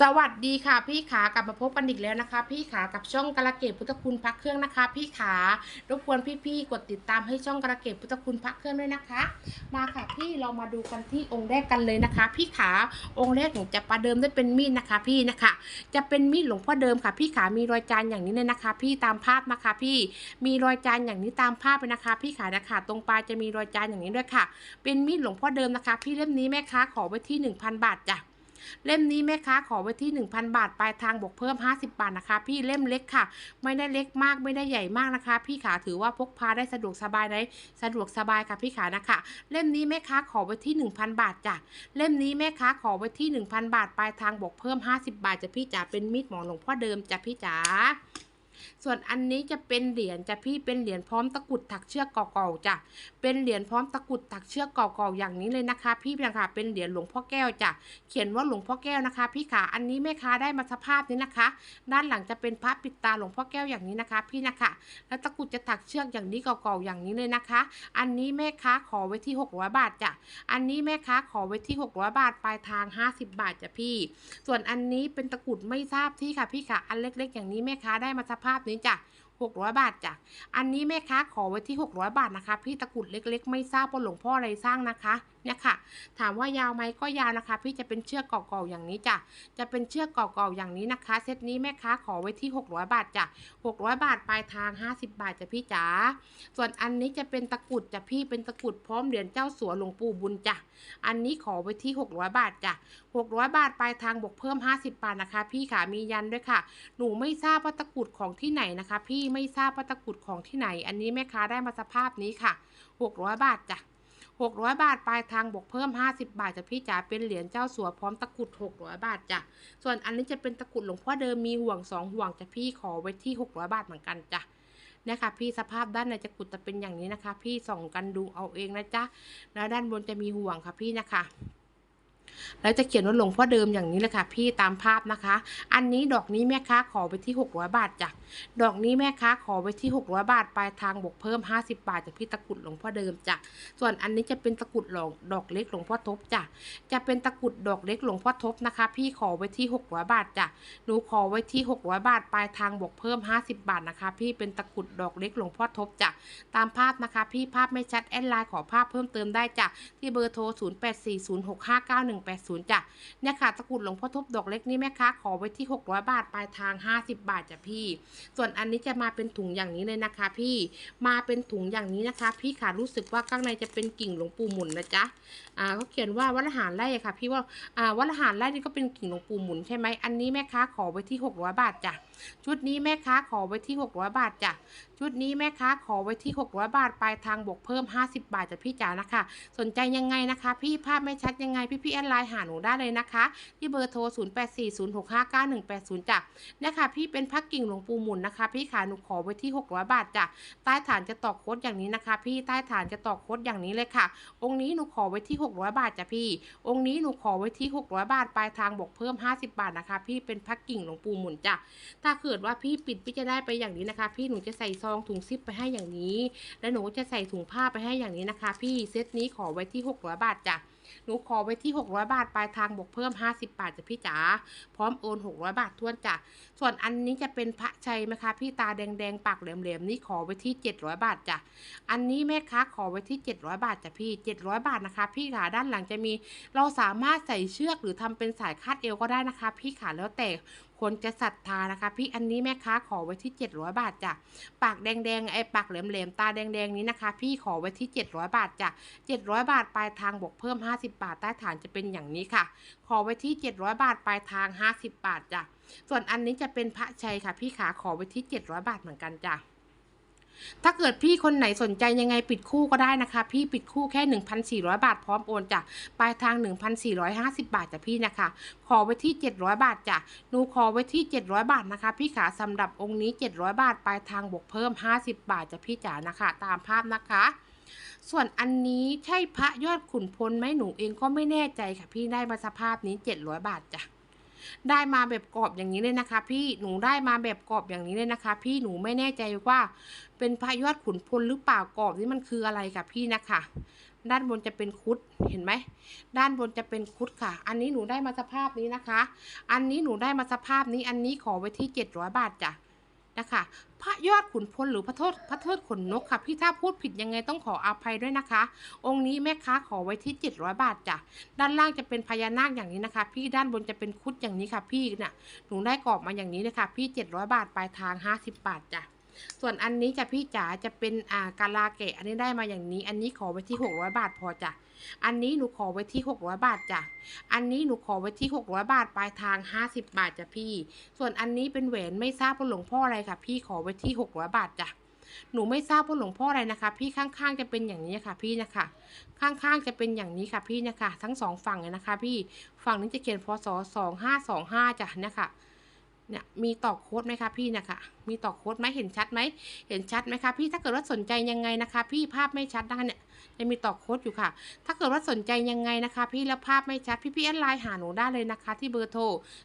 สวัสดีค่ะพี่ขากลับมาพบกันอีกแล้วนะคะ พี่ขากับช่องกระเกตพุทธคุณพักเครื่องนะคะ พี่ขารบกวนพี่ๆกดติดตามให้ช่องกระเกตพุทธคุณพักเครื่องด้วยนะคะ มาค่ะพี่เรามาดูกันที่องค์แรกกันเลยนะคะ พี่ขาองค์แรกหนูจะประเดิมด้วยเป็นมีดนะคะ พี่นะคะ จะเป็นมีดหลวงพ่อเดิมค่ะ พี่ขามีรอยจานอย่างนี้เลยนะคะ พี่ตามภาพนะคะ พี่มีรอยจานอย่างนี้ตามภาพเลยนะคะ พี่ขานะคะตรงปลายจะมีรอยจานอย่างนี้ด้วยค่ะ เป็นมีดหลวงพ่อเดิมนะคะ พี่เล่มนี้แม่ค้าขอไว้ที่ 1,000 บาทจ้ะ เล่มนี้แม่ค้าขอไว้ที่ 1,000 บาทปลายทางบวกเพิ่ม 50 บาทนะคะ พี่เล่มเล็กค่ะ ไม่ได้เล็กมากไม่ได้ใหญ่มากนะคะ พี่ขาถือว่าพกพาได้สะดวกสบายได้สะดวกสบายค่ะพี่ขานะคะ เล่มนี้แม่ค้าขอไว้ที่ 1,000 บาทจ้ะเล่มนี้แม่ค้าขอไว้ที่ 1,000 บาทปลายทางบวกเพิ่ม 50 บาทจะพี่จ๋าเป็นมีดหมอหลวงพ่อเดิมจ้ะพี่จ๋า ส่วนอันนี้จะเป็นเหรียญจะพี่เป็นเหรียญพร้อมตะกุดถักเชือกเก่าๆจ้ะเป็นเหรียญพร้อมตะกุดถักเชือกเก่าๆอย่างนี้เลยนะคะ พี่นะคะเป็นเหรียญหลวงพ่อแก้วจ้ะเขียนว่าหลวงพ่อแก้วนะคะ พี่ขาอันนี้แม่ค้าได้มาสภาพนี้นะคะ ด้านหลังจะเป็นพระปิดตาหลวงพ่อแก้วอย่างนี้นะคะ พี่นะคะ แล้วตะกุดจะถักเชือกอย่างนี้เก่าๆอย่างนี้เลยนะคะ อันนี้แม่ค้าขอไว้ที่ 600 บาทจ้ะอันนี้แม่ค้าขอไว้ที่ 600 บาทปลายทาง 50 บาทจ้ะพี่ ส่วนอันนี้เป็นตะกุดไม่ทราบที่ค่ะพี่ค่ะอันเล็ก ๆ อย่างนี้แม่ค้าได้มาสภาพนี้จ้ะ600 บาทจ้ะ อันนี้แม่ค้าขอไว้ที่ 600 บาทนะคะ พี่ตะกุดเล็ก ๆ ไม่ทราบว่าหลวงพ่ออะไรสร้างนะคะเนี่ยค่ะ ถามว่ายาวไหมก็ยาวนะคะ พี่จะเป็นเชือกเก่าๆอย่างนี้จ้ะ จะเป็นเชือกเก่าๆอย่างนี้นะคะ เซตนี้แม่ค้าขอไว้ที่ 600 บาทจ้ะ 600 บาทปลายทาง 50 บาทจ้ะพี่จ๋า ส่วนอันนี้จะเป็นตะกรุดจ้ะพี่ เป็นตะกรุดพร้อมเหรียญเจ้าสัวหลวงปู่บุญจ้ะ อันนี้ขอไว้ที่ 600 บาทจ้ะ 600 บาทปลายทางบวกเพิ่ม 50 บาทนะคะ พี่ขามียันด้วยค่ะ หนูไม่ทราบว่าตะกรุดของที่ไหนนะคะ พี่ไม่ทราบว่าตะกรุดของที่ไหน อันนี้แม่ค้าได้มาสภาพนี้ค่ะ 600 บาทจ้ะ 600 บาท ปลายทางบวกเพิ่ม 50 บาทจะพี่จ๋าเป็นเหรียญเจ้าสัวพร้อมตะกรุด 600 บาทจ้ะ ส่วนอันนี้จะเป็นตะกรุดหลวงพ่อเดิมมีห่วง 2 ห่วงจะพี่ขอไว้ที่ 600 บาทเหมือนกันจ้ะเนี่ยค่ะพี่สภาพด้านในจะกุดจะเป็นอย่างนี้นะคะ พี่ส่องกันดูเอาเองนะจ๊ะแล้วด้านบนจะมีห่วงค่ะพี่นะคะ แล้วจะเขียนว่าหลวงพ่อเดิมอย่างนี้เลยค่ะพี่ตามภาพนะคะ อันนี้ดอกนี้แม่ค้าขอไปที่ 600 บาทจ้ะดอกนี้แม่ค้าขอไว้ที่ 600 บาทปลายทางบวกเพิ่ม 50 บาทจากพี่ตะกุดหลวงพ่อเดิมจ้ะส่วนอันนี้จะเป็นตะกุดหลงดอกเล็กหลวงพ่อทบจ้ะจะเป็นตะกุดดอกเล็กหลวงพ่อทบนะคะ พี่ขอไว้ที่ 600 บาทจ้ะหนูขอไว้ที่ 600 บาทปลายทางบวกเพิ่ม 50 บาทนะคะ พี่เป็นตะกุดดอกเล็กหลวงพ่อทบจ้ะตามภาพนะคะ พี่ภาพไม่ชัดแอดไลน์ขอภาพเพิ่มเติมได้จ้ะที่เบอร์โทร180จ้ะเนี่ยค่ะตะกรุดหลวงพ่อทบดอกเล็กนี่แม่ค้าขอไว้ที่ 600 บาทปลายทาง 50 บาทจ้ะพี่ ส่วนอันนี้จะมาเป็นถุงอย่างนี้เลยนะคะ พี่มาเป็นถุงอย่างนี้นะคะ พี่ค่ะรู้สึกว่าข้างในจะเป็นกิ่งหลวงปู่หมุนนะจ๊ะอ่าเขาเขียนว่าวัดลหารไร่ค่ะ พี่ว่าอ่าวัดลหารไร่นี่ก็เป็นกิ่งหลวงปู่หมุนใช่ไหมอันนี้แม่ค้าขอไว้ที่ 600 บาทจ้ะ ชุดนี้แม่ค้าขอไว้ที่ 600 บาทจ้ะ ชุดนี้แม่ค้าขอไว้ที่ 600 บาท ปลายทางบวกเพิ่ม 50 บาทจ้ะพี่จ๋านะคะ สนใจยังไงนะคะ พี่ภาพไม่ชัดยังไง พี่พี่แอดไลน์หาหนูได้เลยนะคะ ที่เบอร์โทร 0840659180จ้ะเนี่ยค่ะพี่เป็นพักกิ่งหลวงปู่หมุนนะคะ พี่ขาหนูขอไว้ที่ 600 บาทจ้ะ ใต้ฐานจะตอกโค้ดอย่างนี้นะคะ พี่ใต้ฐานจะตอกโค้ดอย่างนี้เลยค่ะ องค์นี้หนูขอไว้ที่ 600 บาทจ้ะพี่ องค์นี้หนูขอไว้ที่ 600 บาท ปลายทางบวกเพิ่ม 50 บาทนะคะ พี่เป็นพักกิ่งหลวงปู่หมุนจ้ะถ้าเกิดว่าพี่ปิดพี่จะได้ไปอย่างนี้นะคะ พี่หนูจะใส่ซองถุงซิปไปให้อย่างนี้ แล้วหนูจะใส่ถุงผ้าไปให้อย่างนี้นะคะ พี่เซตนี้ขอไว้ที่600บาทจ้ะหนูขอไว้ที่ 600 บาท ปลายทางบวกเพิ่ม 50 บาทจ้ะพี่จ๋า พร้อมโอน 600 บาททวนจ้ะ ส่วนอันนี้จะเป็นพระชัยนะคะ พี่ตาแดงๆ ปากแหลมๆ นี่ขอไว้ที่ 700 บาทจ้ะ อันนี้แม่ค้าขอไว้ที่ 700 บาทจ้ะพี่ 700 บาทนะคะ พี่ขาด้านหลังจะมี เราสามารถใส่เชือกหรือทำเป็นสายคาดเอวก็ได้นะคะ พี่ขาแล้วแต่ คนจะศรัทธานะคะพี่อันนี้แม่ค้าขอไว้ที่ 700 บาทจ้ะปากแดงๆไอ้ปากเหลมๆตาแดงๆนี้นะคะ พี่ขอไว้ที่ 700 บาทจ้ะ700 บาทปลายทางบวกเพิ่ม 50 บาทใต้ฐานจะเป็นอย่างนี้ค่ะ ขอไว้ที่ 700 บาทปลายทาง 50 บาทจ้ะส่วนอันนี้จะเป็นพระชัยค่ะ พี่ขาขอไว้ที่ 700 บาทเหมือนกันจ้ะ ถ้าเกิดพี่คนไหนสนใจยังไงปิดคู่ก็ได้นะคะ พี่ปิดคู่แค่ 1,400 บาทพร้อมโอนจ้ะปลายทาง 1,450 บาทจ้ะพี่นะคะ ขอไว้ที่ 700 บาทจ้ะหนูขอไว้ที่ 700 บาทนะคะ พี่ขาสำหรับองค์นี้ 700 บาทปลายทางบวกเพิ่ม 50 บาทจ้ะพี่จ๋านะคะ ตามภาพนะคะส่วนอันนี้ใช่พระยอดขุนพลไหมหนูเองก็ไม่แน่ใจค่ะ พี่ได้มาสภาพนี้ 700 บาทจ้ะ ได้มาแบบกรอบอย่างนี้เลยนะคะ พี่หนูได้มาแบบกรอบอย่างนี้เลยนะคะ พี่หนูไม่แน่ใจว่า เป็นพายอดขุนพลหรือเปล่ากรอบนี่มันคืออะไรกับพี่นะคะด้านบนจะเป็นคุดเห็นไหม ด้านบนจะเป็นคุดค่ะ อันนี้หนูได้มาสภาพนี้นะคะ อันนี้หนูได้มาสภาพนี้ อันนี้ขอไว้ที่ 700 บาทจ้ะ นะคะ พระยอดขุนพลหรือพระโทษพระเทิดขนนกค่ะ พี่ถ้าพูดผิดยังไงต้องขออภัยด้วยนะคะ องค์นี้แม่ค้าขอไว้ที่ 700 บาทจ้ะ ด้านล่างจะเป็นพญานาคอย่างนี้นะคะ พี่ด้านบนจะเป็นคุดอย่างนี้ค่ะ พี่เนี่ยหนูได้กรอบมาอย่างนี้เลยค่ะพี่ 700 บาทปลายทาง 50 บาทจ้ะ ส่วนอันนี้จะพี่จ๋าจะเป็นอ่ากาลาเกะอันนี้ได้มาอย่างนี้ อันนี้ขอไว้ที่ 600 บาทพอจ้ะอันนี้หนูขอไว้ที่ 600 บาทจ้ะอันนี้หนูขอไว้ที่ 600 บาทปลายทาง 50 บาทจ้ะพี่ ส่วนอันนี้เป็นแหวนไม่ทราบว่าหลวงพ่ออะไรค่ะ พี่ขอไว้ที่ 600 บาทจ้ะหนูไม่ทราบว่าหลวงพ่ออะไรนะคะ พี่ข้างๆจะเป็นอย่างนี้ค่ะ พี่นะคะ ข้างๆจะเป็นอย่างนี้ค่ะพี่นะคะ ทั้งสองฝั่งเลยนะคะ พี่ฝั่งนี้จะเขียนพศสองห้าสองห้าจ้ะเนี่ยค่ะ เนี่ยมีต่อโค้ดไหมคะพี่นะคะมีต่อโค้ดไหมเห็นชัดไหมเห็นชัดไหมคะพี่ถ้าเกิดว่าสนใจยังไงนะคะ พี่ภาพไม่ชัดนะคะเนี่ยจะมีต่อโค้ดอยู่ค่ะ ถ้าเกิดว่าสนใจยังไงนะคะ พี่แล้วภาพไม่ชัดพี่พี่แอดไลน์หาหนูได้เลยนะคะ ที่เบอร์โทร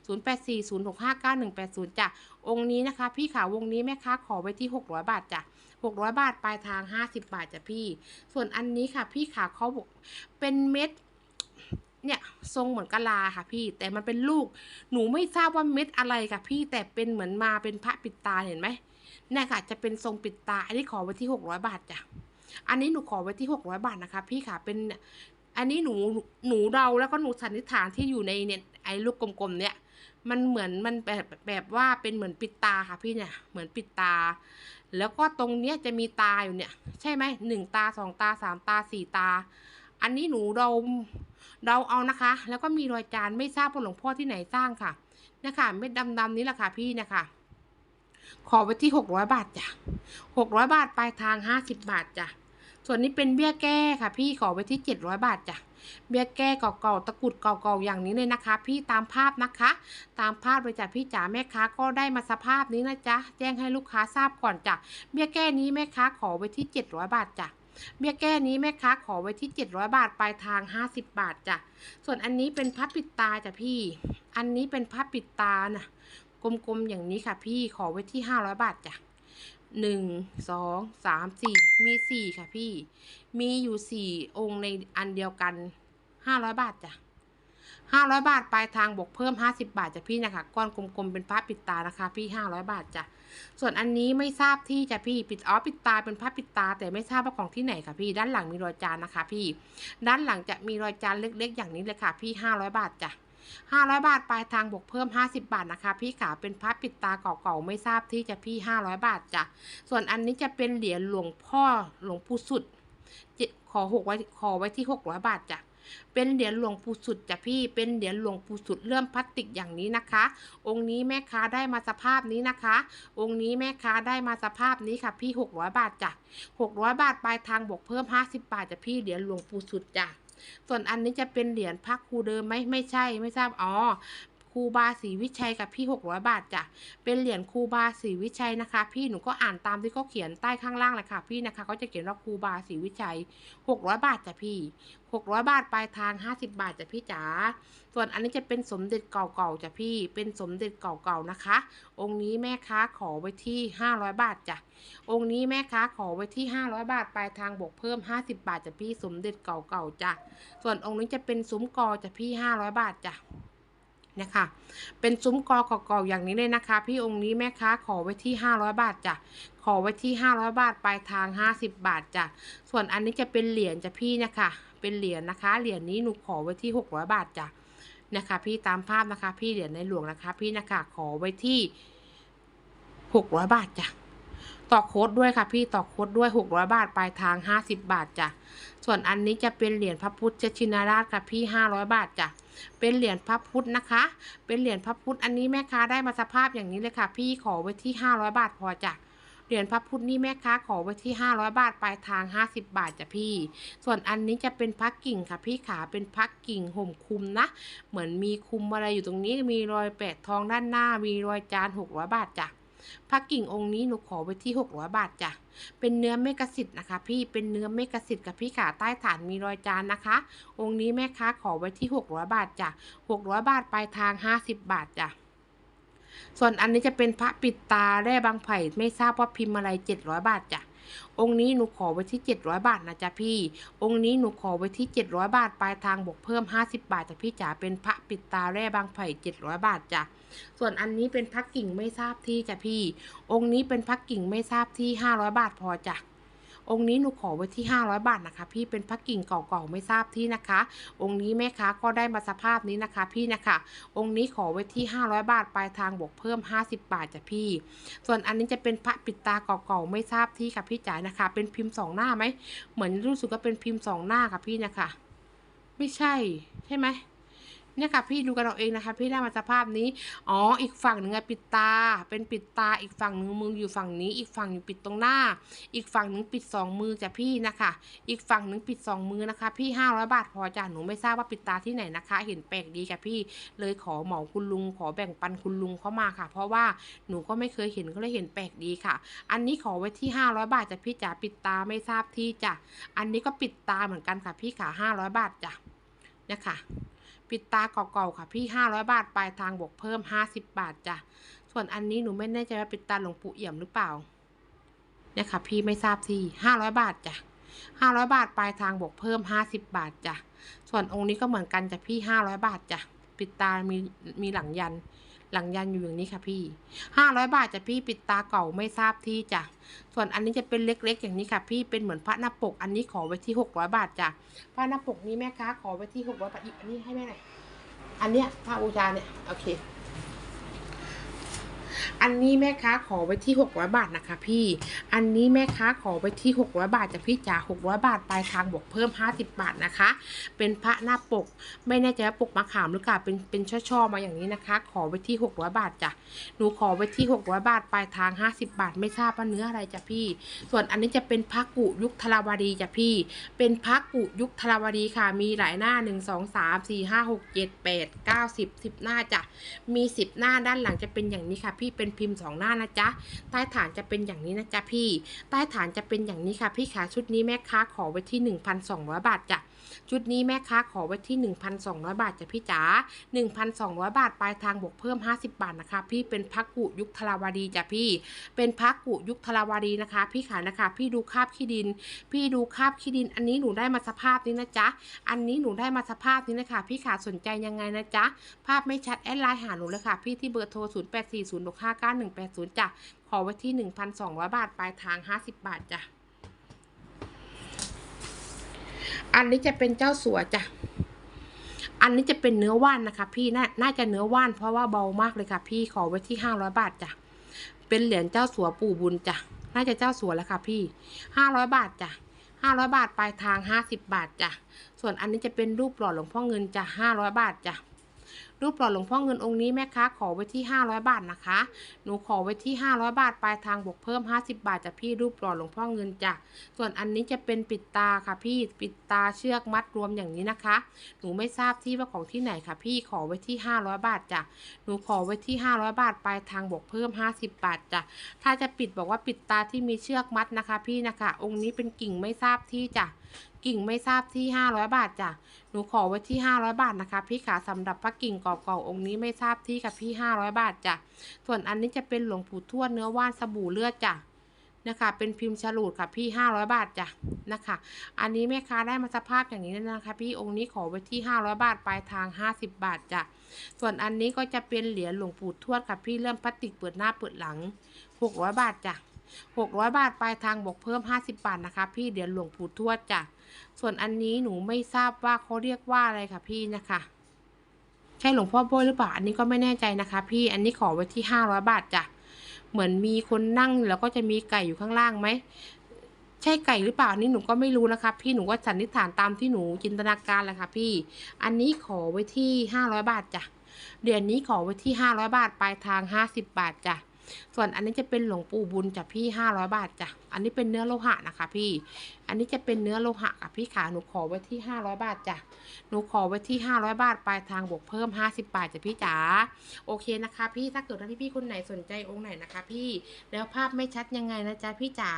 0840659180จ้ะองค์นี้นะคะ พี่ขาวงนี้แม่ค้าขอไว้ที่ 600 บาทจ้ะ600 บาทปลายทาง 50 บาทจ้ะพี่ ส่วนอันนี้ค่ะ พี่ขาเขาบอกเป็นเม็ด เนี่ยทรงเหมือนกะลาค่ะพี่ แต่มันเป็นลูก หนูไม่ทราบว่าเม็ดอะไรค่ะพี่ แต่เป็นเหมือนมาเป็นพระปิดตาเห็นไหมเนี่ยค่ะ จะเป็นทรงปิดตา อันนี้ขอไว้ที่หกร้อยบาทจ้ะ อันนี้หนูขอไว้ที่หกร้อยบาทนะคะ พี่ค่ะ เป็นอันนี้หนูหนูเดาแล้วก็หนูสันนิษฐานที่อยู่ในเนี่ยไอ้ลูกกลมๆเนี่ย มันเหมือนมันแบบแบบว่าเป็นเหมือนปิดตาค่ะพี่เนี่ย เหมือนปิดตา แล้วก็ตรงเนี้ยจะมีตาอยู่เนี่ย ใช่ไหมหนึ่งตาสองตาสามตาสี่ตา อันนี้หนูเดา เดาเอานะคะ แล้วก็มีรอยจานไม่ทราบว่าหลวงพ่อที่ไหนสร้างค่ะเนี่ยค่ะเม็ดดำๆนี้แหละค่ะพี่นี่ยค่ะขอไว้ที่หกร้อยบาทจ้ะหกร้อยบาทปลายทางห้าสิบบาทจ้ะส่วนนี้เป็นเบี้ยแก้ค่ะ พี่ขอไว้ที่เจ็ดร้อยบาทจ้ะเบี้ยแก้เก่าๆตะกุดเก่าๆอย่างนี้เลยนะคะ พี่ตามภาพนะคะ ตามภาพเลยจ้ะพี่จ๋าแม่ค้าก็ได้มาสภาพนี้นะจ๊ะแจ้งให้ลูกค้าทราบก่อนจ้ะเบี้ยแก้นี้แม่ค้าขอไว้ที่เจ็ดร้อยบาทจ้ะ เบี้ยแก้นี้แม่ค้าขอไว้ที่ 700 บาทปลายทาง 50 บาทจ้ะ ส่วนอันนี้เป็นพับปิดตาจ้ะพี่ อันนี้เป็นพับปิดตาน่ะกลมๆอย่างนี้ค่ะพี่ขอไว้ที่ 500 บาทจ้ะหนึ่งสองสามสี่มีสี่ค่ะพี่ มีอยู่สี่องค์ในอันเดียวกัน500บาทจ้ะ 500 บาทปลายทางบวกเพิ่ม 50 บาทจ้ะพี่นะคะ ก้อนกลมๆเป็นพับปิดตานะคะ พี่ 500 บาทจ้ะส่วนอันนี้ไม่ทราบที่จะพี่ปิดอ๋อปิดตาเป็นผ้าปิดตา แต่ไม่ทราบว่าของที่ไหนค่ะพี่ ด้านหลังมีรอยจานนะคะ พี่ ด้านหลังจะมีรอยจานเล็ก ๆ อย่างนี้เลยค่ะ พี่ห้าร้อยบาทจ้ะห้าร้อยบาทปลายทางบวกเพิ่มห้าสิบาทนะคะ พี่ขาเป็นผ้าปิดตาเก่าๆไม่ทราบที่จะพี่ห้าร้อยบาทจ้ะส่วนอันนี้จะเป็นเหรียญหลวงพ่อหลวงปู่สุดขอหกไว้ขอไว้ที่หกร้อยบาทจ้ะ เป็นเหรียญหลวงปู่สุดจ้ะพี่ เป็นเหรียญหลวงปู่สุดเลื่อมพลาสติกอย่างนี้นะคะ องค์นี้แม่ค้าได้มาสภาพนี้นะคะ องค์นี้แม่ค้าได้มาสภาพนี้ค่ะพี่ 600 บาทจ้ะ600 บาทปลายทางบวกเพิ่ม 50 บาทจ้ะพี่เหรียญหลวงปู่สุดจ้ะส่วนอันนี้จะเป็นเหรียญพระครูเดิมไหมไม่ใช่ไม่ทราบอ๋อ รูบาศรีวิชัยกับพี่ 600 บาทจ้ะ เป็นเหรียญครูบาศรีวิชัยนะคะ พี่หนูก็อ่านตามที่เขาเขียนใต้ข้างล่างเลยค่ะ พี่นะคะเขาจะเขียนว่าครูบาศรีวิชัย 600 บาทจ้ะพี่ 600 บาทปลายทาง 50 บาทจ้ะพี่จ๋า ส่วนอันนี้จะเป็นสมเด็จเก่าๆจ้ะพี่ เป็นสมเด็จเก่าๆนะคะ องค์นี้แม่ค้าขอไว้ที่ 500 บาทจ้ะ องค์นี้แม่ค้าขอไว้ที่ 500 บาทปลายทางบวกเพิ่ม 50 บาทจ้ะพี่ สมเด็จเก่าๆจ้ะ ส่วนองค์นี้จะเป็นซุ้มกอจ้ะพี่ 500 บาทจ้ะ นะคะ เป็นซุ้มกอเก่าๆอย่างนี้เลยนะคะ พี่องค์นี้แม่ค้าขอไว้ที่ 500 บาทจ้ะขอไว้ที่ 500 บาทปลายทาง 50 บาทจ้ะส่วนอันนี้จะเป็นเหรียญจ้ะพี่นะคะ เป็นเหรียญนะคะ เหรียญนี้หนูขอไว้ที่ 600 บาทจ้ะนะคะ พี่ตามภาพนะคะ พี่เหรียญในหลวงนะคะ พี่นะคะขอไว้ที่ 600 บาทจ้ะ ต่อโค้ดด้วยค่ะพี่ต่อโค้ดด้วย 600 บาทปลายทาง 50 บาทจ้ะส่วนอันนี้จะเป็นเหรียญพระพุทธชินราชค่ะพี่ 500 บาทจ้ะเป็นเหรียญพระพุทธนะคะ เป็นเหรียญพระพุทธอันนี้แม่ค้าได้มาสภาพอย่างนี้เลยค่ะ พี่ขอไว้ที่ 500 บาทพอจ้ะเหรียญพระพุทธนี่แม่ค้าขอไว้ที่ 500 บาทปลายทาง 50 บาทจ้ะพี่ ส่วนอันนี้จะเป็นพักกิ่งค่ะพี่ขาเป็นพักกิ่งห่มคุมนะ เหมือนมีคุมอะไรอยู่ตรงนี้มีรอยแปะทองด้านหน้า มีรอยจาน 600 บาทจ้ะ พระกิ่งองค์นี้หนูขอไว้ที่ 600 บาทจ้ะ เป็นเนื้อเมกะสิทธิ์นะคะ พี่ เป็นเนื้อเมกะสิทธิ์กับพี่ขาใต้ฐานมีรอยจานนะคะ องค์นี้แม่ค้าขอไว้ที่ 600 บาทจ้ะ 600 บาทปลายทาง 50 บาทจ้ะส่วนอันนี้จะเป็นพระปิดตาแร่บางไผ่ไม่ทราบว่าพิมพ์อะไร 700 บาทจ้ะ องค์นี้หนูขอไว้ที่ 700 บาทนะจ๊ะพี่ องค์นี้หนูขอไว้ที่ 700 บาท ปลายทางบวกเพิ่ม 50 บาทจ้ะพี่จ๋า เป็นพระปิดตาแร่บางไผ่ 700 บาทจ้ะ ส่วนอันนี้เป็นพระกิ่งไม่ทราบที่จ้ะพี่ องค์นี้เป็นพระกิ่งไม่ทราบที่ 500 บาทพอจ้ะ องค์นี้หนูขอไว้ที่ 500 บาทนะคะ พี่เป็นพระกิ่งเก่าๆไม่ทราบที่นะคะ องค์นี้แม่ค้าก็ได้มาสภาพนี้นะคะ พี่นะคะ องค์นี้ขอไว้ที่ 500 บาทปลายทางบวกเพิ่ม 50 บาทจ้ะพี่ ส่วนอันนี้จะเป็นพระปิดตาเก่าๆไม่ทราบที่ค่ะพี่จ๋านะคะ เป็นพิมพ์สองหน้าไหมเหมือนรู้สึกว่าเป็นพิมพ์สองหน้าค่ะพี่นะคะ ไม่ใช่ใช่ไหม เนี่ยค่ะพี่ดูกันเอาเองนะคะ พี่ได้มาสภาพนี้ อ๋อ อีกฝั่งหนึ่งอะปิดตา เป็นปิดตา อีกฝั่งหนึ่งมืออยู่ฝั่งนี้ อีกฝั่งอยู่ปิดตรงหน้า อีกฝั่งหนึ่งปิดสองมือจ้ะพี่นะคะ อีกฝั่งหนึ่งปิดสองมือนะคะ พี่ห้าร้อยบาทพอจ้ะหนูไม่ทราบว่าปิดตาที่ไหนนะคะ เห็นแปลกดีค่ะพี่ เลยขอเหมาคุณลุง ขอแบ่งปันคุณลุงเข้ามาค่ะ เพราะว่าหนูก็ไม่เคยเห็นก็เลยเห็นแปลกดีค่ะ อันนี้ขอไว้ที่ห้าร้อยบาทจ้ะพี่จ๋าปิดตาไม่ทราบที่จ้ะ อันนี้ก็ปิดตาเหมือนกันค่ะพี่ขาห้าร้อยบาทจ้ะเนี่ยค่ะ ปิดตาเก่าๆค่ะพี่ห้าร้อยบาทปลายทางบวกเพิ่มห้าสิบบาทจ้ะส่วนอันนี้หนูไม่แน่ใจว่าปิดตาหลวงปู่เอี่ยมหรือเปล่าเนี่ยค่ะ พี่ไม่ทราบที่ห้าร้อยบาทจ้ะห้าร้อยบาทปลายทางบวกเพิ่มห้าสิบบาทจ้ะส่วนองค์นี้ก็เหมือนกันจ้ะพี่ห้าร้อยบาทจ้ะปิดตามีมีหลังยัน หลังยันอยู่อย่างนี้ค่ะพี่ห้าร้อยบาทจะพี่ปิดตาเก่าไม่ทราบที่จ้ะ ส่วนอันนี้จะเป็นเล็กๆ อย่างนี้ค่ะ พี่เป็นเหมือนพระหน้าปก อันนี้ขอไว้ที่หกร้อยบาทจ้ะพระหน้าปกนี้แม่ค้าขอไว้ที่หกร้อยบาทอีกอันนี้ให้แม่หน่อยอันเนี้ยพระบูชาเนี่ยโอเคอันนี้แม่ค้าขอไว้ที่ 600 บาทนะคะพี่ อันนี้แม่ค้าขอไว้ที่ 600 บาทจากพี่จ๋า600 บาทปลายทางบวกเพิ่ม 50 บาทนะคะ เป็นพระหน้าปก ไม่แน่ใจว่าปกมะขามหรือเปล่าเป็นเป็นช่อๆมาอย่างนี้นะคะ ขอไว้ที่ 600 บาทจ้ะ หนูขอไว้ที่ 600 บาทปลายทาง 50 บาท ไม่ทราบว่าเนื้ออะไรจ้ะพี่ ส่วนอันนี้จะเป็นพระกุยุคทราวดีจ้ะพี่ เป็นพระกุยุคทราวดีค่ะ มีหลายหน้า 1 2 3 4 5 6 7 8 9 10 10 หน้าจ้ะ มี 10 หน้าด้านหลังจะเป็นอย่างนี้ค่ะพี่เป็นพิมพ์2หน้านะจ๊ะใต้ฐานจะเป็นอย่างนี้นะจ๊ะพี่ ใต้ฐานจะเป็นอย่างนี้ค่ะพี่ขาชุดนี้แม่ค้าขอไว้ที่ 1,200 บาทจ้ะ ชุดนี้แม่ค้าขอไว้ที่ 1,200 บาทจ้ะพี่จ๋า1,200 บาทปลายทางบวกเพิ่ม 50 บาทนะคะ พี่เป็นพักกุยุคทราวดีจ้ะพี่ เป็นพักกุยุคทราวดีนะคะ พี่ขานะคะ พี่ดูคาบขี้ดิน พี่ดูคาบขี้ดิน อันนี้หนูได้มาสภาพนี้นะจ๊ะ อันนี้หนูได้มาสภาพนี้นะคะพี่ขาสนใจยังไงนะจ๊ะ ภาพไม่ชัดแอดไลน์หาหนูเลยค่ะ พี่ที่เบอร์โทร 0 8 4 0 6 5 9 1 8 0จ้ะขอไว้ที่ 1,200 บาทปลายทาง 50 บาทจ้ะ อันนี้จะเป็นเจ้าสัวจ้ะ อันนี้จะเป็นเนื้อว่านนะคะ พี่น่าน่าจะเนื้อว่านเพราะว่าเบามากเลยค่ะ พี่ขอไว้ที่ห้าร้อยบาทจ้ะ เป็นเหรียญเจ้าสัวปู่บุญจ้ะ น่าจะเจ้าสัวแล้วค่ะ พี่ห้าร้อยบาทจ้ะห้าร้อยบาทปลายทางห้าสิบบาทจ้ะ ส่วนอันนี้จะเป็นรูปหล่อหลวงพ่อเงินจ้ะห้าร้อยบาทจ้ะ รูปหล่อหลวงพ่อเงินองค์นี้แม่ค้าขอไว้ที่ 500 บาทนะคะ หนูขอไว้ที่ 500 บาทปลายทางบวกเพิ่ม 50 บาทจ้ะพี่รูปหล่อหลวงพ่อเงินจ้ะส่วนอันนี้จะเป็นปิดตาค่ะพี่ปิดตาเชือกมัดรวมอย่างนี้นะคะ หนูไม่ทราบที่ว่าของที่ไหนค่ะพี่ขอไว้ที่ 500 บาทจ้ะหนูขอไว้ที่ 500 บาทปลายทางบวกเพิ่ม 50 บาทจ้ะถ้าจะปิดบอกว่าปิดตาที่มีเชือกมัดนะคะ พี่นะคะ องค์นี้เป็นกิ่งไม่ทราบที่จ้ะกิ่งไม่ทราบที่ 500 บาทจ้ะหนูขอไว้ที่ 500 บาทนะคะ พี่ขาสำหรับพระกิ่งเก่าๆองค์นี้ไม่ทราบที่กับพี่ 500 บาทจ้ะ ส่วนอันนี้จะเป็นหลวงปู่ทวดเนื้อว่านสบู่เลือดจ้ะนะคะเป็นพิมพ์ฉลูดค่ะพี่ 500 บาทจ้ะนะคะ อันนี้แม่ค้าได้มาสภาพอย่างนี้นะคะ พี่องค์นี้ขอไว้ที่ 500 บาทปลายทาง 50 บาทจ้ะส่วนอันนี้ก็จะเป็นเหรียญหลวงปู่ทวดค่ะพี่เริ่มพลาสติกเปิดหน้าเปิดหลัง 600 บาทจ้ะ600 บาทปลายทางบวกเพิ่ม 50 บาทนะคะ พี่เหรียญหลวงปู่ทวดจ้ะส่วนอันนี้หนูไม่ทราบว่าเขาเรียกว่าอะไรค่ะพี่นะคะ ใช่หลวงพ่อโบยหรือเปล่า อันนี้ก็ไม่แน่ใจนะคะ พี่ อันนี้ขอไว้ที่ห้าร้อยบาทจ้ะ เหมือนมีคนนั่งแล้วก็จะมีไก่อยู่ข้างล่างไหม ใช่ไก่หรือเปล่าอันนี้หนูก็ไม่รู้นะคะ พี่ หนูก็สันนิษฐานตามที่หนูจินตนาการแหละค่ะพี่ อันนี้ขอไว้ที่ห้าร้อยบาทจ้ะ เดือนนี้ขอไว้ที่ห้าร้อยบาท ปลายทางห้าสิบบาทจ้ะ ส่วนอันนี้จะเป็นหลวงปู่บุญจ้ะพี่ห้าร้อยบาทจ้ะอันนี้เป็นเนื้อโลหะนะคะ พี่ อันนี้จะเป็นเนื้อโลหะค่ะพี่ขาหนูขอไว้ที่ห้าร้อยบาทจ้ะหนูขอไว้ที่ห้าร้อยบาทปลายทางบวกเพิ่มห้าสิบบาทจ้ะพี่จ๋าโอเคนะคะ พี่ถ้าเกิดว่าพี่ๆคนไหนสนใจองค์ไหนนะคะ พี่แล้วภาพไม่ชัดยังไงนะจ๊ะพี่จ๋า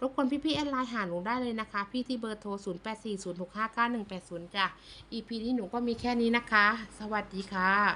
รบกวนพี่ๆแอดไลน์หาหนูได้เลยนะคะ พี่ที่เบอร์โทร0 8 4 0 6 5 9 1 8 0จ้ะ EP ที่หนูก็มีแค่นี้นะคะ สวัสดีค่ะ